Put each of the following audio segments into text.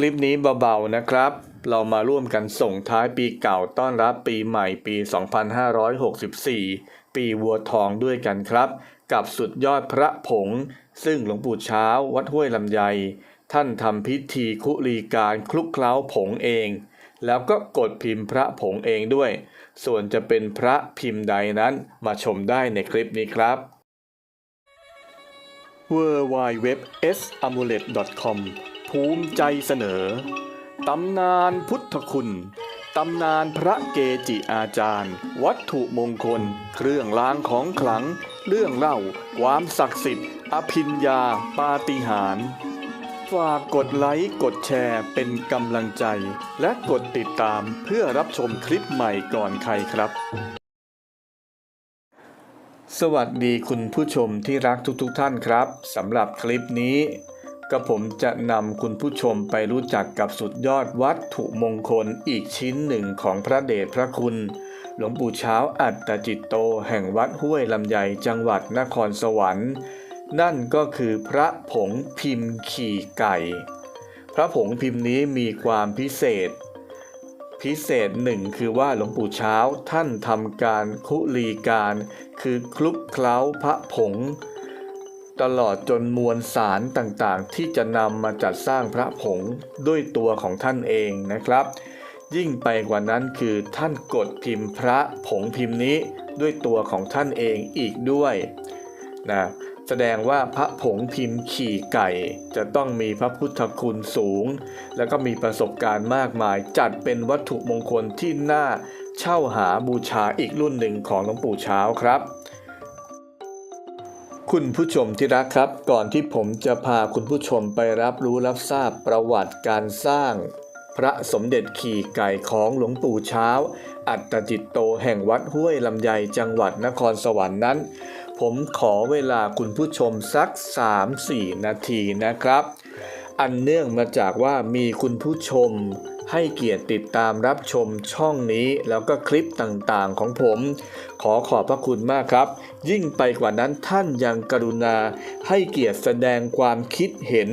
คลิปนี้เบาๆนะครับ เรามาร่วมกันส่งท้ายปีเก่าต้อนรับปีใหม่ปี 2564 ปีวัวทองด้วยกันครับ กับสุดยอดพระผง ซึ่งหลวงปู่เช้าวัดห้วยลำไย ท่านทำพิธีคุรีการคลุกเคล้าผงเอง แล้วก็กดพิมพ์พระผงเองด้วย ส่วนจะเป็นพระพิมพ์ใดนั้นมาชมได้ในคลิปนี้ครับ w w w s a m u l e t c o m ภูมิใจเสนอ ตำนานพุทธคุณ ตำนานพระเกจิอาจารย์ วัตถุมงคล เครื่องรางของขลัง เรื่องเล่า ความศักดิ์สิทธิ์ อภิญญาปาฏิหาริย์ฝากกดไลค์กดแชร์เป็นกำลังใจ และกดติดตามเพื่อรับชมคลิปใหม่ก่อนใครครับ สวัสดีคุณผู้ชมที่รักทุกๆทท่านครับสำหรับคลิปนี้ ก็ผมจะนำคุณผู้ชมไปรู้จักกับสุดยอดวัตถุมงคลอีกชิ้นหนึ่งของพระเดชพระคุณ หลวงปู่เช้าอัตตจิตโตแห่งวัดห้วยลำไยจังหวัดนครสวรรค์ นั่นก็คือพระผงพิมพ์ขี่ไก่ พระผงพิมพ์นี้มีความพิเศษ พิเศษหนึ่งคือว่าหลวงปู่เช้าท่านทำการคุลีการ คือคลุกเคล้าพระผง ตลอดจนมวลสารต่างๆ ที่จะนำมาจัดสร้างพระผงด้วยตัวของท่านเองนะครับ ยิ่งไปกว่านั้นคือท่านกดพิมพ์พระผงพิมพ์นี้ด้วยตัวของท่านเองอีกด้วยนะแสดงว่าพระผงพิมพ์ขี่ไก่ จะต้องมีพระพุทธคุณสูง แล้วก็มีประสบการณ์มากมาย จัดเป็นวัตถุมงคลที่น่าเช่าหาบูชาอีกรุ่นหนึ่งของหลวงปู่เช้าครับ คุณผู้ชมที่รักครับ ก่อนที่ผมจะพาคุณผู้ชมไปรับรู้รับทราบประวัติการสร้าง พระสมเด็จขี่ไก่ของหลวงปู่เช้า อัตจิตโตแห่งวัดห้วยลำไยจังหวัดนครสวรรค์นั้น ผมขอเวลาคุณผู้ชมสัก 3-4 นาทีนะครับ อันเนื่องมาจากว่ามีคุณผู้ชม ให้เกียรติติดตามรับชมช่องนี้แล้วก็คลิปต่างๆของผม ขอขอบพระคุณมากครับ ยิ่งไปกว่านั้นท่านยังกรุณา ให้เกียรติแสดงความคิดเห็น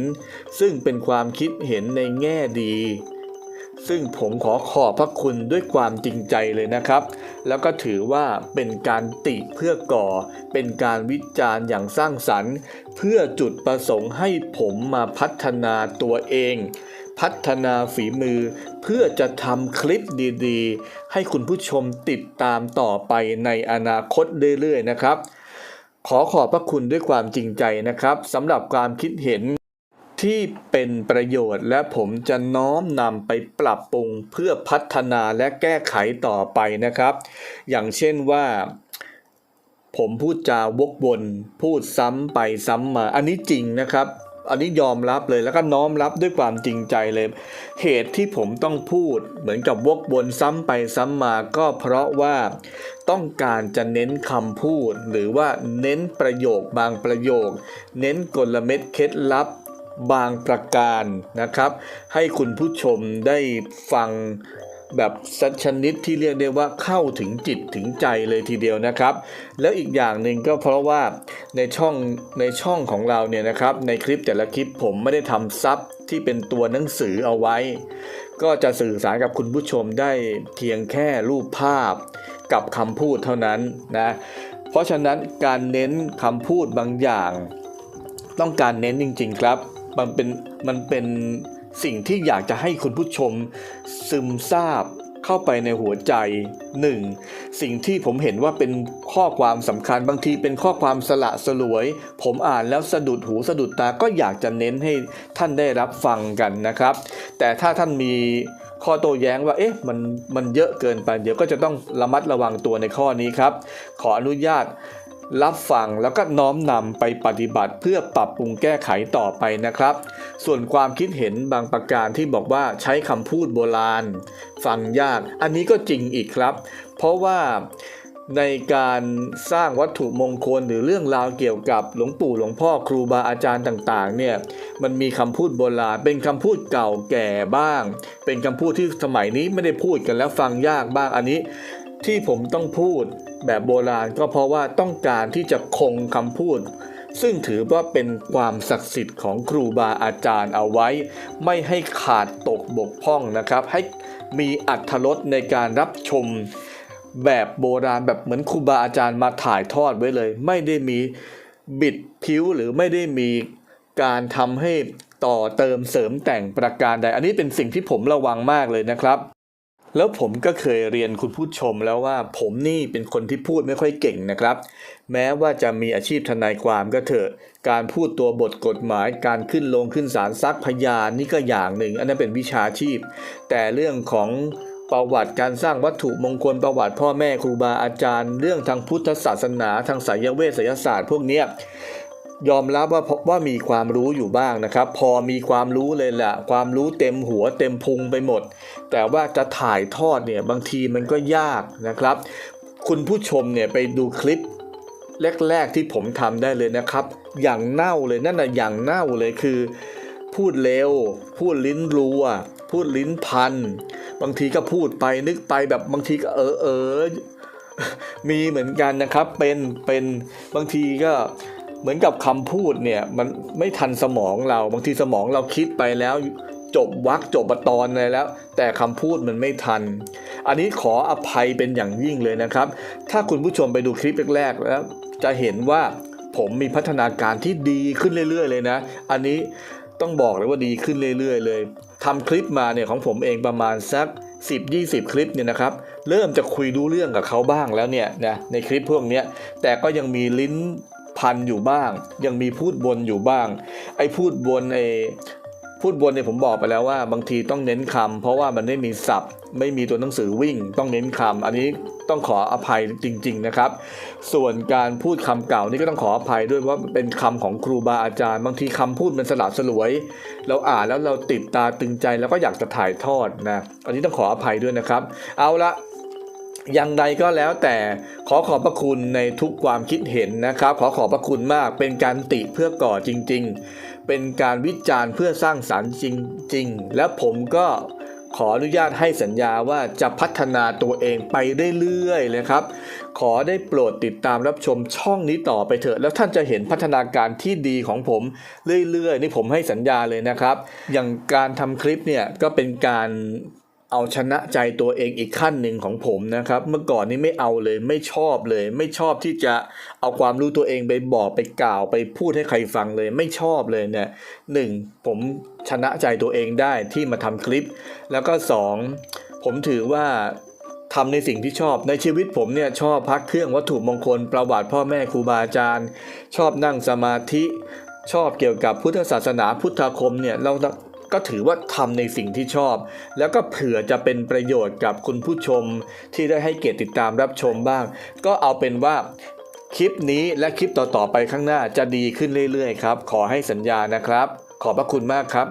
ซึ่งเป็นความคิดเห็นในแง่ดี ซึ่งผมขอขอบพระคุณด้วยความจริงใจเลยนะครับ แล้วก็ถือว่าเป็นการติเพื่อก่อ เป็นการวิจารณ์อย่างสร้างสรรค์ เพื่อจุดประสงค์ให้ผมมาพัฒนาตัวเอง พัฒนาฝีมือ เพื่อจะทำคลิปดีๆ ให้คุณผู้ชมติดตามต่อไปในอนาคตเรื่อยๆนะครับ ขอขอบพระคุณด้วยความจริงใจนะครับสำหรับความคิดเห็นที่เป็นประโยชน์และผมจะน้อมนำไปปรับปรุงเพื่อพัฒนาและแก้ไขต่อไปนะครับ อย่างเช่นว่า ผมพูดจาวกวนพูดซ้ำไปซ้ำมา อันนี้จริงนะครับ อันนี้ยอมรับเลยแล้วก็น้อมรับด้วยความจริงใจเลย เหตุที่ผมต้องพูดเหมือนกับวกวนซ้ำไปซ้ำมาก็เพราะว่าต้องการจะเน้นคำพูด หรือว่าเน้นประโยคบางประโยค เน้นกลเม็ดเคล็ดลับบางประการนะครับ ให้คุณผู้ชมได้ฟังแบบสัชนิดที่เรียกได้ว่าเข้าถึงจิตถึงใจเลยทีเดียวนะครับ แล้วอีกอย่างหนึ่งก็เพราะว่า ในช่องในช่องของเราเนี่ยนะครับ ในคลิปแต่ละคลิปผมไม่ได้ทำซับที่เป็นตัวหนังสือเอาไว้ ก็จะสื่อสารกับคุณผู้ชมได้เพียงแค่รูปภาพกับคำพูดเท่านั้นนะเพราะฉะนั้นการเน้นคำพูดบางอย่าง ต้องการเน้นจริง ๆ ครับ มันเป็นมันเป็นสิ่งที่อยากจะให้คุณผู้ชมซึมซาบ เข้าไปในหัวใจ 1. สิ่งที่ผมเห็นว่าเป็นข้อความสำคัญบางทีเป็นข้อความสละสลวย ผมอ่านแล้วสะดุดหูสะดุดตาก็อยากจะเน้นให้ท่านได้รับฟังกันนะครับ แต่ถ้าท่านมีข้อโต้แย้งว่าเอ๊ะมันมันเยอะเกินไป เดี๋ยวก็จะต้องระมัดระวังตัวในข้อนี้ครับ ขออนุญาต รับฟังแล้วก็น้อมนำไปปฏิบัติเพื่อปรับปรุงแก้ไขต่อไปนะครับ ส่วนความคิดเห็นบางประการที่บอกว่าใช้คำพูดโบราณ ฟังยากอันนี้ก็จริงอีกครับ เพราะว่าในการสร้างวัตถุมงคลหรือเรื่องราวเกี่ยวกับหลวงปู่หลวงพ่อครูบาอาจารย์ต่างๆเนี่ยมันมีคำพูดโบราณเป็นคำพูดเก่าแก่บ้าง เป็นคำพูดที่สมัยนี้ไม่ได้พูดกันแล้วฟังยากบ้างอันนี้ ที่ผมต้องพูด แบบโบราณก็เพราะว่าต้องการที่จะคงคำพูด ซึ่งถือว่าเป็นความศักดิ์สิทธิ์ของครูบาอาจารย์เอาไว้ ไม่ให้ขาดตกบกพร่องนะครับ ให้มีอัธรสในการรับชมแบบโบราณแบบเหมือนครูบาอาจารย์มาถ่ายทอดไว้เลย ไม่ได้มีบิดผิวหรือไม่ได้มีการทำให้ต่อเติมเสริมแต่งประการใด อันนี้เป็นสิ่งที่ผมระวังมากเลยนะครับ แล้วผมก็เคยเรียนคุณผู้ชมแล้วว่าผมนี่เป็นคนที่พูดไม่ค่อยเก่งนะครับ แม้ว่าจะมีอาชีพทนายความก็เถอะ การพูดตัวบทกฎหมาย การขึ้นลงขึ้นศาลซักพยานนี่ก็อย่างหนึ่ง อันนั้นเป็นวิชาชีพ แต่เรื่องของประวัติการสร้างวัตถุมงคลประวัติพ่อแม่ครูบาอาจารย์ เรื่องทางพุทธศาสนา ทางสายเวทไสยศาสตร์พวกเนี้ย ยอมรับว่าว่ามีความรู้อยู่บ้างนะครับ พอมีความรู้เลยแหละความรู้เต็มหัวเต็มพุงไปหมด แต่ว่าจะถ่ายทอดเนี่ยบางทีมันก็ยากนะครับ คุณผู้ชมเนี่ยไปดูคลิปแรกๆที่ผมทำได้เลยนะครับ อย่างเน่าเลยนั่นนะอย่างเน่าเลยคือ พูดเร็ว พูดลิ้นรัว พูดลิ้นพัน บางทีก็พูดไปนึกไปแบบบางทีก็เออเออมีเหมือนกันนะครับเป็นเป็นบางทีก็ เหมือนกับคำพูดเนี่ยมันไม่ทันสมองเรา บางทีสมองเราคิดไปแล้วจบวักจบตอนอะไรแล้ว แต่คำพูดมันไม่ทัน อันนี้ขออภัยเป็นอย่างยิ่งเลยนะครับ ถ้าคุณผู้ชมไปดูคลิปแรกๆแล้ว จะเห็นว่าผมมีพัฒนาการที่ดีขึ้นเรื่อย ๆ เลยนะ อันนี้ต้องบอกเลยว่าดีขึ้นเรื่อย ๆ เลยทำคลิปมาเนี่ยของผมเองประมาณสัก 10-20 คลิปเนี่ยนะครับ เริ่มจะคุยรู้เรื่องกับเขาบ้างแล้วเนี่ยนะในคลิปพวกนี้แต่ก็ยังมีลิ้น พันอยู่บ้าง ยังมีพูดบนอยู่บ้าง ไอ้พูดบนไอ้พูดบนเนี่ยผมบอกไปแล้วว่า บางทีต้องเน้นคำเพราะว่ามันไม่มีศัพท์ ไม่มีตัวหนังสือวิ่ง ต้องเน้นคำอันนี้ต้องขออภัยจริง ๆนะครับ ส่วนการพูดคำเก่านี่ก็ต้องขออภัยด้วยว่าเป็นคำของครูบาอาจารย์ บางทีคำพูดมันสลับสลวย เราอ่านแล้วเราติดตาตึงใจแล้วก็อยากจะถ่ายทอดนะ อันนี้ต้องขออภัยด้วยนะครับ เอาละ อย่างใดก็แล้วแต่ขอขอบพระคุณในทุกความคิดเห็นนะครับ ขอขอบพระคุณมากเป็นการติเพื่อก่อจริง ๆ เป็นการวิจารณ์เพื่อสร้างสารรค์จริง ๆ และผมก็ขออนุญาตให้สัญญาว่าจะพัฒนาตัวเองไปเรื่อยๆเลยครับ ขอได้โปรดติดตามรับชมช่องนี้ต่อไปเถอะแล้วท่านจะเห็นพัฒนาการที่ดีของผมเรื่อยๆ นี่ผมให้สัญญาเลยนะครับ อย่างการทำคลิปเนี่ยก็เป็นการ เอาชนะใจตัวเองอีกขั้นหนึ่งของผมนะครับ เมื่อก่อนนี้ไม่เอาเลยไม่ชอบเลย ไม่ชอบที่จะเอาความรู้ตัวเองไปบอกไปกล่าวไปพูดให้ใครฟังเลย ไม่ชอบเลยเนี่ยหนึ่งผมชนะใจตัวเองได้ที่มาทำคลิป แล้วก็สองผมถือว่าทำในสิ่งที่ชอบในชีวิตผมเนี่ยชอบพักเครื่องวัตถุมงคลประวัติพ่อแม่ครูบาอาจารย์ ชอบนั่งสมาธิชอบเกี่ยวกับพุทธศาสนาพุทธคมเนี่ยเรา ก็ถือว่าทำในสิ่งที่ชอบ แล้วก็เผื่อจะเป็นประโยชน์กับคุณผู้ชม ที่ได้ให้เกียรติติดตามรับชมบ้าง ก็เอาเป็นว่าคลิปนี้และคลิปต่อๆไปข้างหน้าจะดีขึ้นเรื่อยๆครับ ขอให้สัญญานะครับ ขอบพระคุณมากครับ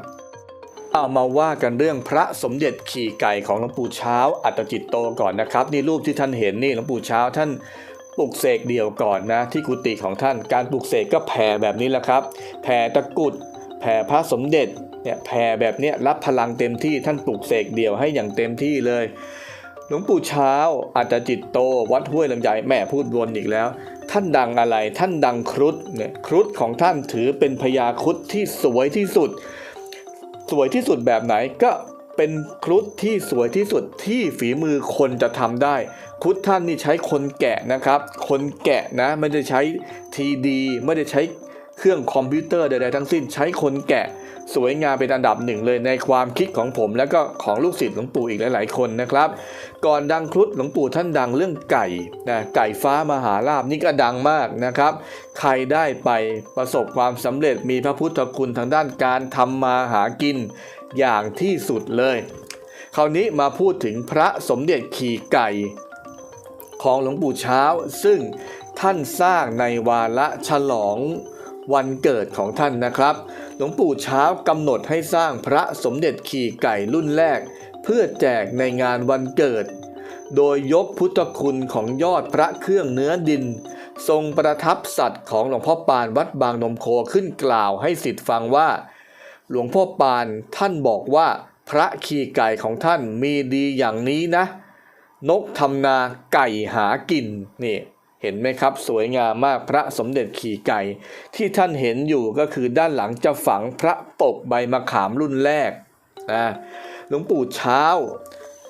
เอามาว่ากันเรื่องพระสมเด็จขี่ไก่ของหลวงปู่เช้า อัตจิตโตก่อนนะครับ นี่รูปที่ท่านเห็นนี่หลวงปู่เช้าท่านปลุกเสกเดี่ยวก่อนนะ ที่กุฏิของท่านการปลุกเสกก็แผ่แบบนี้แหละครับ แผ่ตะกุดแผ่พระสมเด็จ เนี่ยแผ่แบบนี้รับพลังเต็มที่ท่านปลุกเสกเดี่ยวให้อย่างเต็มที่เลย หลวงปู่เช้าอัตจิตโต วัดห้วยลำไยแม่พูดวนอีกแล้ว ท่านดังอะไรท่านดังครุฑเนี่ยครุฑของท่านถือเป็นพญาครุฑที่สวยที่สุด สวยที่สุดแบบไหนก็เป็นครุฑที่สวยที่สุดที่ฝีมือคนจะทำได้ ครุฑท่านนี่ใช้คนแกะนะครับ คนแกะนะไม่ได้ใช้ทีดีไม่ได้ใช้เครื่องคอมพิวเตอร์ใดๆทั้งสิ้นใช้คนแกะ สวยงามเป็นอันดับหนึ่งเลยในความคิดของผม แล้วก็ของลูกศิษย์หลวงปู่อีกหลาย ๆ คนนะครับ ก่อนดังครุฑหลวงปู่ท่านดังเรื่องไก่นะไก่ฟ้ามหาลาบนี่ก็ดังมากนะครับ ใครได้ไปประสบความสำเร็จมีพระพุทธคุณทางด้านการทำมาหากินอย่างที่สุดเลย คราวนี้มาพูดถึงพระสมเด็จขี่ไก่ของหลวงปู่เช้า ซึ่งท่านสร้างในวาระฉลอง วันเกิดของท่านนะครับ หลวงปู่เช้ากำหนดให้สร้างพระสมเด็จขี่ไก่รุ่นแรก เพื่อแจกในงานวันเกิด โดยยกพุทธคุณของยอดพระเครื่องเนื้อดิน ทรงประทับสัตว์ของหลวงพ่อปานวัดบางนมโคขึ้นกล่าวให้สิทธิ์ฟังว่า หลวงพ่อปานท่านบอกว่าพระขี่ไก่ของท่านมีดีอย่างนี้นะ นกทำนาไก่หากินนี่ เห็นไหมครับ สวยงามมากพระสมเด็จขี่ไก่ ที่ท่านเห็นอยู่ก็คือด้านหลังจะฝังพระปกใบมะขามรุ่นแรกนะหลวงปู่เช้า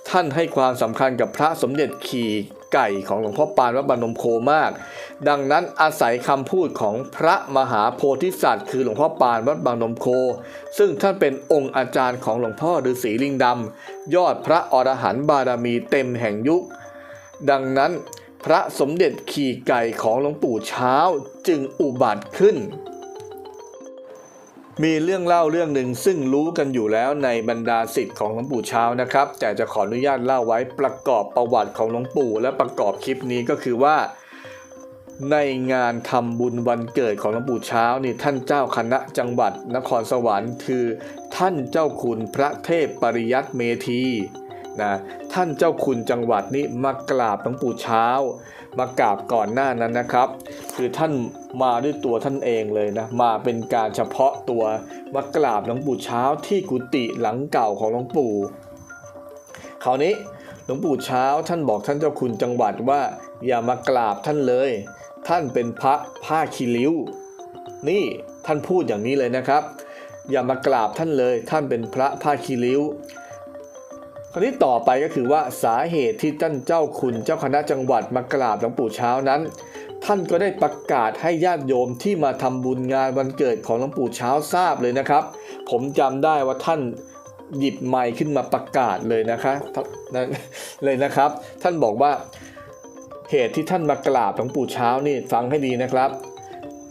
ท่านให้ความสำคัญกับพระสมเด็จขี่ไก่ของหลวงพ่อปานวัดบางนมโคมาก ดังนั้นอาศัยคำพูดของพระมหาโพธิสัตว์ คือหลวงพ่อปานวัดบางนมโค ซึ่งท่านเป็นองค์อาจารย์ของหลวงพ่อฤาษีลิงดำยอดพระอรหันต์บารมีเต็มแห่งยุค ดังนั้น พระสมเด็จขี่ไก่ของหลวงปู่เช้าจึงอุบัติขึ้น มีเรื่องเล่าเรื่องหนึ่งซึ่งรู้กันอยู่แล้วในบรรดาสิทธิ์ของหลวงปู่เช้านะครับ แต่จะขออนุญาตเล่าไว้ประกอบประวัติของหลวงปู่ และประกอบคลิปนี้ก็คือว่าในงานทำบุญวันเกิดของหลวงปู่เช้านี่ท่านเจ้าคณะจังหวัดนครสวรรค์คือ ท่านเจ้าคุณพระเทพปริยัติเมธี นะท่านเจ้าคุณจังหวัดนี้มากราบหลวงปู่เช้า มากราบก่อนหน้านั้นนะครับ คือท่านมาด้วยตัวท่านเองเลยนะมาเป็นการเฉพาะตัวมากราบหลวงปู่เช้าที่กุฏิหลังเก่าของหลวงปู่คราวนี้หลวงปู่เช้าท่านบอกท่านเจ้าคุณจังหวัดว่า อย่ามากราบท่านเลย ท่านเป็นพระผ้าคีริ้ว นี่ท่านพูดอย่างนี้เลยนะครับ อย่ามากราบท่านเลย ท่านเป็นพระผ้าคีริ้ว คราวนี้ต่อไปก็คือว่าสาเหตุที่ท่านเจ้าคุณเจ้าคณะจังหวัดมากราบหลวงปู่เช้านั้น ท่านก็ได้ประกาศให้ญาติโยมที่มาทำบุญงานวันเกิดของหลวงปู่เช้าทราบเลยนะครับ ผมจำได้ว่าท่านหยิบไมค์ขึ้นมาประกาศเลยนะคะเลยนะครับ ท่านบอกว่าเหตุที่ท่านมากราบหลวงปู่เช้านี่ฟังให้ดีนะครับ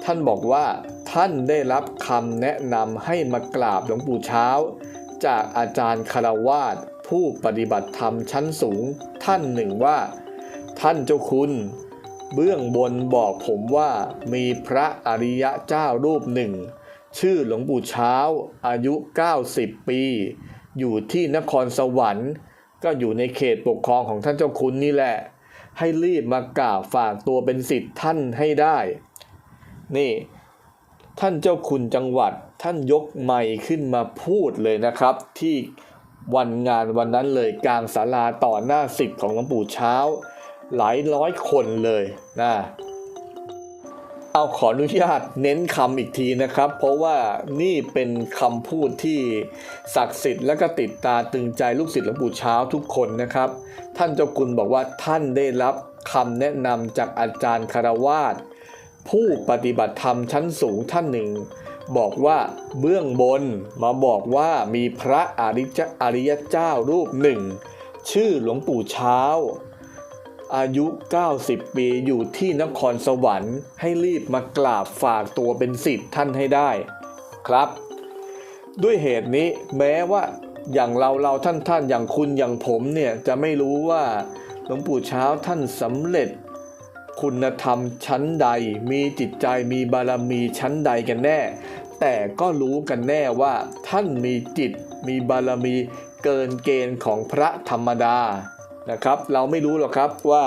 ท่านบอกว่าท่านได้รับคำแนะนำให้มากราบหลวงปู่เช้า จากอาจารย์คารวาส ผู้ปฏิบัติธรรมชั้นสูงท่านหนึ่งว่า ท่านเจ้าคุณ เบื้องบนบอกผมว่ามีพระอริยะเจ้ารูปหนึ่ง ชื่อหลวงปู่เช้า อายุ 90 ปี อยู่ที่นครสวรรค์ ก็อยู่ในเขตปกครองของท่านเจ้าคุณนี่แหละ ให้รีบมากราบฝากตัวเป็นสิทธิ์ท่านให้ได้ นี่ท่านเจ้าคุณจังหวัดท่านยกไมค์ขึ้นมาพูดเลยนะครับ ที่ วันงานวันนั้นเลยกลางศาลาต่อหน้าสิทธิ์ของหลวงปู่เช้า หลายร้อยคนเลยนะเอาขออนุญาตเน้นคำอีกทีนะครับ เพราะว่านี่เป็นคำพูดที่ศักดิ์สิทธิ์และก็ติดตาตึงใจลูกศิษย์หลวงปู่เช้าทุกคนนะครับ ท่านเจ้าคุณบอกว่าท่านได้รับคำแนะนำจากอาจารย์คารวาสผู้ปฏิบัติธรรมชั้นสูงท่านหนึ่ง บอกว่าเบื้องบนมาบอกว่ามีพระอริยอริยเจ้ารูปหนึ่ง ชื่อหลวงปู่เช้า อายุ 90 ปีอยู่ที่นครสวรรค์ให้รีบมากราบฝากตัวเป็นสิทธิ์ท่านให้ได้ครับ ด้วยเหตุนี้แม้ว่าอย่างเราเราท่านท่านอย่างคุณอย่างผมเนี่ยจะไม่รู้ว่าหลวงปู่เช้าท่านสำเร็จ คุณธรรมชั้นใด มีจิตใจมีบารมีชั้นใดกันแน่ แต่ก็รู้กันแน่ว่าท่านมีจิตมีบารมีเกินเกณฑ์ของพระธรรมดานะครับ เราไม่รู้หรอกครับว่า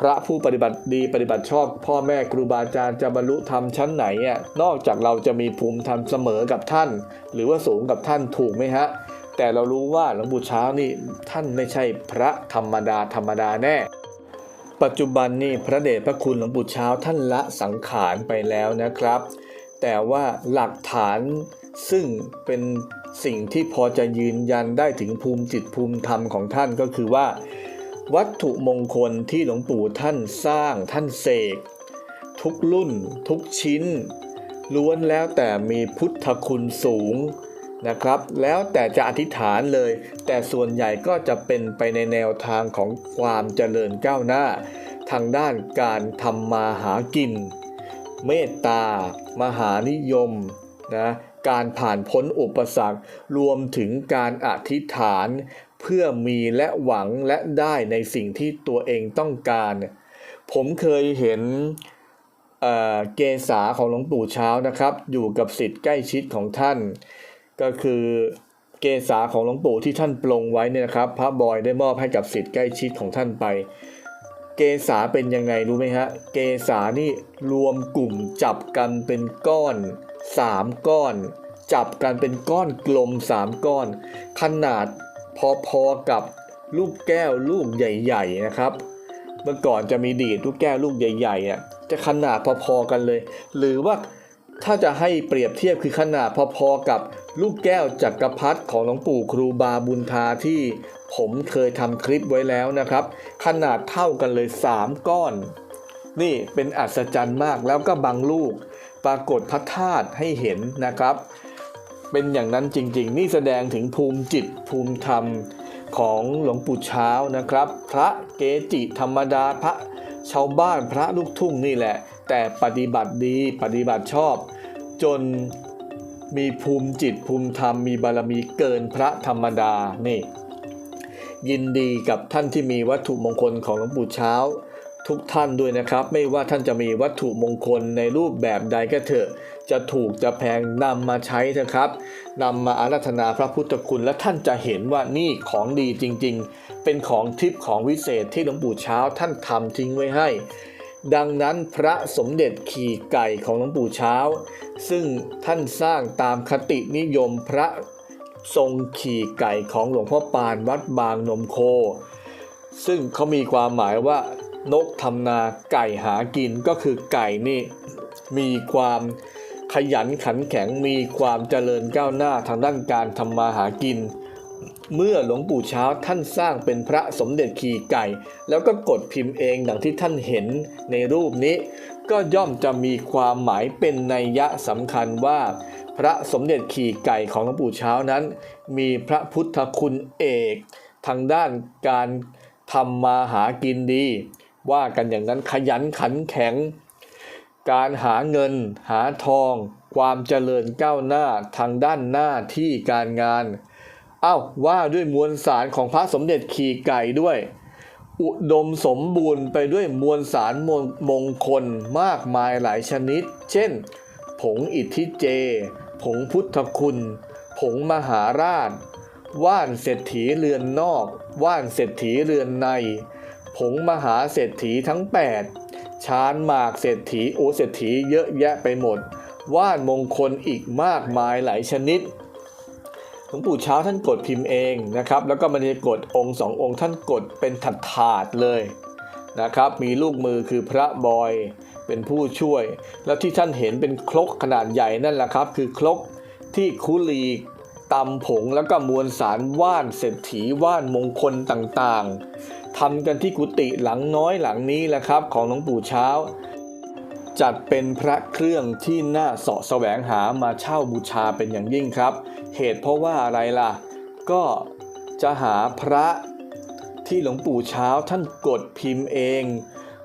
พระผู้ปฏิบัติดีปฏิบัติชอบ พ่อแม่ครูบาอาจารย์จะบรรลุธรรมชั้นไหนอะนอกจากเราจะมีภูมิธรรมเสมอกับท่าน หรือว่าสูงกับท่านถูกไหมฮะ แต่เรารู้ว่าหลวงปู่เช้านี่ท่านไม่ใช่พระธรรมดาธรรมดาแน่ ปัจจุบันนี่พระเดชพระคุณหลวงปู่เช้าท่านละสังขารไปแล้วนะครับ แต่ว่าหลักฐานซึ่งเป็นสิ่งที่พอจะยืนยันได้ถึงภูมิจิตภูมิธรรมของท่านก็คือว่า วัตถุมงคลที่หลวงปู่ท่านสร้างท่านเสก ทุกรุ่น ทุกชิ้น ล้วนแล้วแต่มีพุทธคุณสูง นะครับ แล้วแต่จะอธิษฐานเลย แต่ส่วนใหญ่ก็จะเป็นไปในแนวทางของความเจริญก้าวหน้า ทางด้านการทำมาหากิน เมตตา มหานิยมนะการผ่านพ้นอุปสรรค รวมถึงการอธิษฐาน เพื่อมีและหวังและได้ในสิ่งที่ตัวเองต้องการ ผมเคยเห็นเเกษาของหลวงปู่เช้านะครับ อยู่กับสิทธิ์ใกล้ชิดของท่าน ก็คือเกษาของหลวงปู่ที่ท่านปลงไว้เนี่ยนะครับ พระบอยได้มอบให้กับสิทธิ์ใกล้ชิดของท่านไป เกษาเป็นยังไงรู้ไหมฮะ เกษานี่รวมกลุ่มจับกันเป็นก้อนสามก้อน จับกันเป็นก้อนกลมสามก้อน ขนาดพอๆกับลูกแก้วลูกใหญ่ ๆนะครับ เมื่อก่อนจะมีดีดลูกแก้วลูกใหญ่ๆอะจะขนาดพอๆกันเลย หรือว่าถ้าจะให้เปรียบเทียบคือขนาดพอๆกับ ลูกแก้วจักรพรรดิของหลวงปู่ครูบาบุญทาที่ผมเคยทำคลิปไว้แล้วนะครับ ขนาดเท่ากันเลย 3 ก้อน นี่เป็นอัศจรรย์มากแล้วก็บางลูก ปรากฏพระธาตุให้เห็นนะครับ เป็นอย่างนั้นจริง ๆ นี่แสดงถึงภูมิจิตภูมิธรรมของหลวงปู่เช้านะครับ พระเกจิธรรมดาพระชาวบ้านพระลูกทุ่งนี่แหละ แต่ปฏิบัติดีปฏิบัติชอบ จน มีภูมิจิตภูมิธรรมมีบารมีเกินพระธรรมดานี่ยินดีกับท่านที่มีวัตถุมงคลของหลวงปู่เช้า ทุกท่านด้วยนะครับ ไม่ว่าท่านจะมีวัตถุมงคลในรูปแบบใดก็เถอะ จะถูกจะแพงนำมาใช้เถอะครับนำมาอารัธนาพระพุทธคุณ และท่านจะเห็นว่านี่ของดีจริง ๆ เป็นของทิพย์ของวิเศษที่หลวงปู่เช้าท่านทำทิ้งไว้ให้ ดังนั้นพระสมเด็จขี่ไก่ของหลวงปู่เช้า ซึ่งท่านสร้างตามคตินิยมพระทรงขี่ไก่ของหลวงพ่อปานวัดบางนมโค ซึ่งเขามีความหมายว่านกทำนาไก่หากินก็คือไก่นี่ มีความขยันขันแข็งมีความเจริญก้าวหน้าทางด้านการทำมาหากิน เมื่อหลวงปู่เช้าท่านสร้างเป็นพระสมเด็จขี่ไก่ แล้วก็กดพิมพ์เองดังที่ท่านเห็นในรูปนี้ ก็ย่อมจะมีความหมายเป็นนัยยะสำคัญว่า พระสมเด็จขี่ไก่ของหลวงปู่เช้านั้น มีพระพุทธคุณเอก ทางด้านการทำมาหากินดี ว่ากันอย่างนั้นขยันขันแข็ง การหาเงินหาทอง ความเจริญก้าวหน้าทางด้านหน้าที่การงานอ้าวว่าด้วยมวลสารของพระสมเด็จขี่ไก่ด้วย อุดมสมบูรณ์ไปด้วยมวลสารมงมงคลมากมายหลายชนิด เช่น ผงอิทธิเจ ผงพุทธคุณ ผงมหาราช ว่านเศรษฐีเรือนนอก ว่านเศรษฐีเรือนใน ผงมหาเศรษฐีทั้ง 8 ชานหมากเศรษฐีโอเศรษฐีเยอะแยะไปหมด ว่านมงคลอีกมากมายหลายชนิด หลวงปู่เช้าท่านกดพิมพ์เองนะครับ แล้วก็มันจะกดองค์สององค์ท่านกดเป็นถาดถาดเลยนะครับ มีลูกมือคือพระบอยเป็นผู้ช่วย แล้วที่ท่านเห็นเป็นครกขนาดใหญ่นั่นแหละครับ คือครกที่คุลีตำผงแล้วก็มวลสารว่านเศรษฐีว่านมงคลต่างๆทำกันที่กุฏิหลังน้อยหลังนี้แหละครับ ของหลวงปู่เช้า จัดเป็นพระเครื่องที่น่าเสาะแสวงหามาเช่าบูชาเป็นอย่างยิ่งครับ เหตุเพราะว่าอะไรล่ะ ก็จะหาพระที่หลวงปู่เช้าท่านกดพิมพ์เอง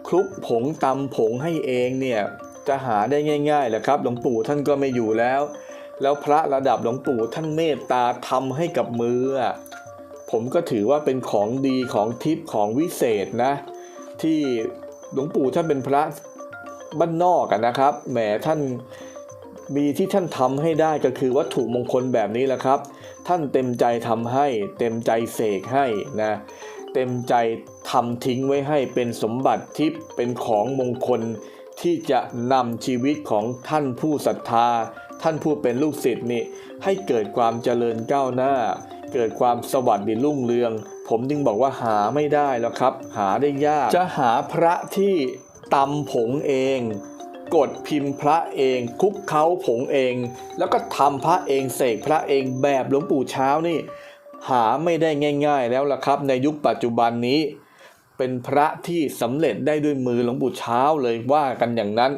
คลุกผงตำผงให้เองเนี่ยจะหาได้ง่ายๆแหละครับ หลวงปู่ท่านก็ไม่อยู่แล้ว แล้วพระระดับหลวงปู่ท่านเมตตาทำให้กับมือ ผมก็ถือว่าเป็นของดีของทิพย์ของวิเศษนะ ที่หลวงปู่ท่านเป็นพระบ้านนอกนะครับแหมท่าน มีที่ท่านทำให้ได้ก็คือวัตถุมงคลแบบนี้แหละครับ ท่านเต็มใจทำให้ เต็มใจเสกให้นะเต็มใจทำทิ้งไว้ให้เป็นสมบัติทิพย์เป็นของมงคลที่จะนำชีวิตของท่านผู้ศรัทธา ท่านผู้เป็นลูกศิษย์นี่ให้เกิดความเจริญก้าวหน้า เกิดความสวัสดิ์รุ่งเรือง ผมจึงบอกว่าหาไม่ได้แล้วครับ หาได้ยาก จะหาพระที่ตำผงเอง กดพิมพ์พระเองคุกเคล้าผงเอง แล้วก็ทำพระเองเสกพระเองแบบหลวงปู่เช้านี่ หาไม่ได้ง่าย ๆ แล้วล่ะครับ ในยุคปัจจุบันนี้ เป็นพระที่สำเร็จได้ด้วยมือหลวงปู่เช้าเลยว่ากันอย่างนั้น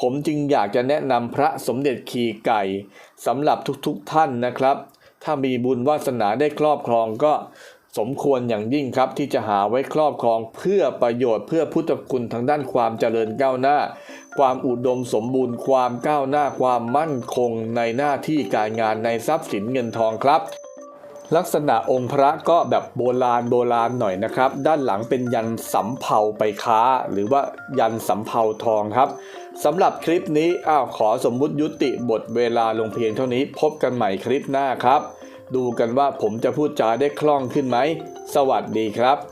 ผมจึงอยากจะแนะนำพระสมเด็จขีไก่สำหรับทุกๆท่านนะครับ ถ้ามีบุญวาสนาได้ครอบครองก็สมควรอย่างยิ่งครับที่จะหาไว้ครอบครองเพื่อประโยชน์เพื่อพุทธคุณทางด้านความเจริญก้าวหน้า ความอุดมสมบูรณ์ ความก้าวหน้าความมั่นคงในหน้าที่การงานในทรัพย์สินเงินทองครับ ลักษณะองค์พระก็แบบโบราณโบราณหน่อยนะครับ ด้านหลังเป็นยันสำเภาไปค้า หรือว่ายันสำเภาทองครับสำหรับคลิปนี้อ้าวขอสมมุติยุติบทเวลาลงเพียงเท่านี้พบกันใหม่คลิปหน้าครับ ดูกันว่าผมจะพูดจาได้คล่องขึ้นไหม สวัสดีครับ